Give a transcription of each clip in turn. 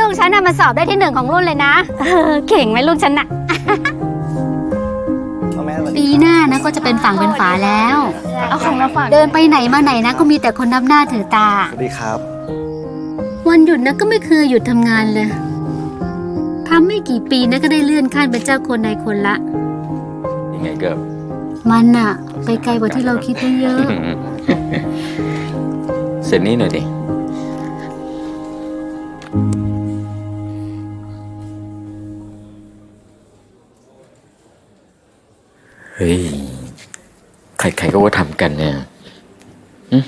ลูกฉันน่ะมาสอบได้ที่หนึ่งของรุ่นเลยนะเออเก่งไหมลูกฉันน่ะ พ่อแม่สวัสดีปีหน้านะก็จะเป็นฝั่งเป็นฝาแล้ว เอาของมาฝากเดินไปไหนมาไหนนะก็มีแต่คนนับหน้าถือตา สวัสดีครับ วันหยุดนะก็ไม่เคยหยุดทำงานเลยทำไม่กี่ปีนะก็ได้เลื่อนขั้นเป็นเจ้าคนนายคนละ ยังไงก็มันอะไปไกลกว่าที่เราคิดไว้เยอะ เสร็จนี้หน่อยดิ เฮ้ย ใครๆก็ว่าทำกันเนี่ยหึ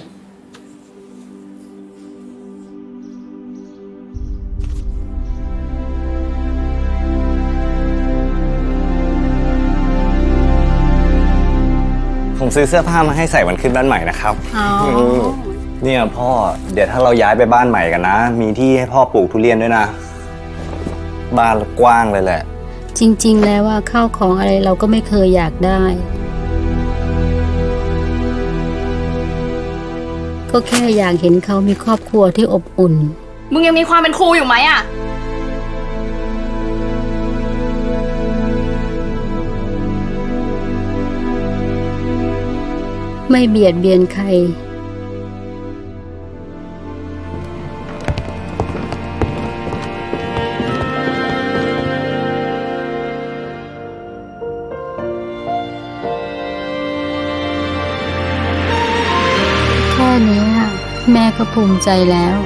ผมซื้อเสื้อผ้ามาให้ใส่วันขึ้นบ้านใหม่นะครับ อ๋อม เนี่ยพ่อเดี๋ยวถ้าเราย้ายไปบ้านใหม่กันนะ มีที่ให้พ่อปลูกทุเรียนด้วยนะ บ้านกว้างเลยแหละ จริง ๆ แล้วว่าข้าวของอะไรเราก็ไม่เคยอยากได้ ก็แค่อยากเห็นเขามีครอบครัวที่อบอุ่น มึงยังมีความเป็นครูอยู่ไหมอะไม่เบียดเบียนใคร แม่ก็ภูมิใจแล้ว